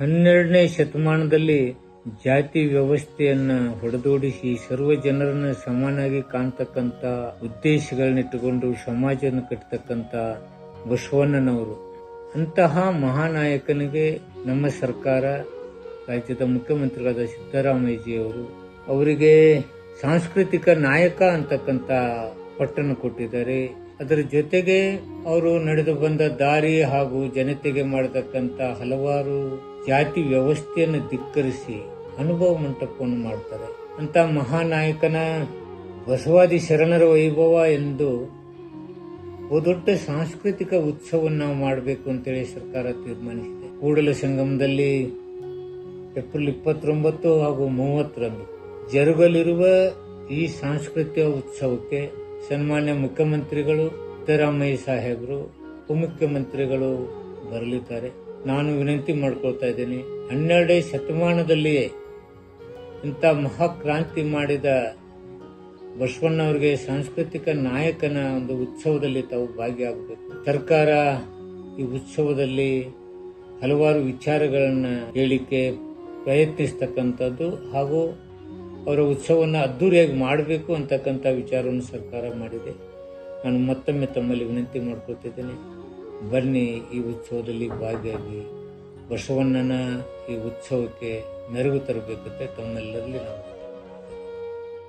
ಹನ್ನೆರಡನೇ ಶತಮಾನದಲ್ಲಿ ಜಾತಿ ವ್ಯವಸ್ಥೆಯನ್ನ ಹೊಡೆದೋಡಿಸಿ ಸರ್ವ ಜನರನ್ನ ಸಮಾನಾಗಿ ಕಾಣ್ತಕ್ಕಂತ ಉದ್ದೇಶಗಳನ್ನಿಟ್ಟುಕೊಂಡು ಸಮಾಜವನ್ನು ಕಟ್ಟತಕ್ಕಂತ ಬಸವಣ್ಣನವರು. ಅಂತಹ ಮಹಾನಾಯಕನಿಗೆ ನಮ್ಮ ಸರ್ಕಾರ, ರಾಜ್ಯದ ಮುಖ್ಯಮಂತ್ರಿಗಳಾದ ಸಿದ್ದರಾಮಯ್ಯಜಿಯವರು ಅವರಿಗೆ ಸಾಂಸ್ಕೃತಿಕ ನಾಯಕ ಅಂತಕ್ಕಂತ ಪಟ್ಟನ್ನು ಕೊಟ್ಟಿದ್ದಾರೆ. ಅದರ ಜೊತೆಗೆ ಅವರು ನಡೆದು ಬಂದ ದಾರಿ ಹಾಗೂ ಜನತೆಗೆ ಮಾಡತಕ್ಕಂತ ಹಲವಾರು ಜಾತಿ ವ್ಯವಸ್ಥೆಯನ್ನು ಧಿಕ್ಕರಿಸಿ ಅನುಭವ ಮಂಟಪವನ್ನು ಮಾಡ್ತಾರೆ. ಅಂತ ಮಹಾನಾಯಕನ ಬಸವಾದಿ ಶರಣರ ವೈಭವ ಎಂದು ದೊಡ್ಡ ಸಾಂಸ್ಕೃತಿಕ ಉತ್ಸವವನ್ನು ನಾವು ಮಾಡಬೇಕು ಅಂತೇಳಿ ಸರ್ಕಾರ ತೀರ್ಮಾನಿಸಿದೆ. ಕೂಡಲ ಸಂಗಮದಲ್ಲಿ ಏಪ್ರಿಲ್ ಇಪ್ಪತ್ತೊಂಬತ್ತು ಹಾಗೂ ಮೂವತ್ತರಂದು ಜರುಗಲಿರುವ ಈ ಸಾಂಸ್ಕೃತಿಕ ಉತ್ಸವಕ್ಕೆ ಸನ್ಮಾನ್ಯ ಮುಖ್ಯಮಂತ್ರಿಗಳು ಸಿದ್ದರಾಮಯ್ಯ ಸಾಹೇಬರು, ಉಪಮುಖ್ಯಮಂತ್ರಿಗಳು ಬರಲಿದ್ದಾರೆ. ನಾನು ವಿನಂತಿ ಮಾಡ್ಕೊಳ್ತಾ ಇದ್ದೀನಿ. ಹನ್ನೆರಡೇ ಶತಮಾನದಲ್ಲಿಯೇ ಇಂಥ ಮಹಾಕ್ರಾಂತಿ ಮಾಡಿದ ಬಸವಣ್ಣವರಿಗೆ ಸಾಂಸ್ಕೃತಿಕ ನಾಯಕನ ಒಂದು ಉತ್ಸವದಲ್ಲಿ ತಾವು ಭಾಗಿಯಾಗಬೇಕು. ಸರ್ಕಾರ ಈ ಉತ್ಸವದಲ್ಲಿ ಹಲವಾರು ವಿಚಾರಗಳನ್ನು ಹೇಳಿಕೆ ಪ್ರಯತ್ನಿಸ್ತಕ್ಕಂಥದ್ದು ಹಾಗೂ ಅವರ ಉತ್ಸವವನ್ನು ಅದ್ದೂರಿಯಾಗಿ ಮಾಡಬೇಕು ಅಂತಕ್ಕಂಥ ವಿಚಾರವನ್ನು ಸರ್ಕಾರ ಮಾಡಿದೆ. ನಾನು ಮತ್ತೊಮ್ಮೆ ತಮ್ಮಲ್ಲಿ ವಿನಂತಿ ಮಾಡ್ಕೊಳ್ತಿದ್ದೇನೆ, ಬನ್ನಿ ಈ ಉತ್ಸವದಲ್ಲಿ ಭಾಗಿಯಾಗಿ ಬಸವಣ್ಣನ ಈ ಉತ್ಸವಕ್ಕೆ ಮೆರುಗು ತರಬೇಕಂತ ತಮ್ಮೆಲ್ಲರಲ್ಲಿ ನಾವು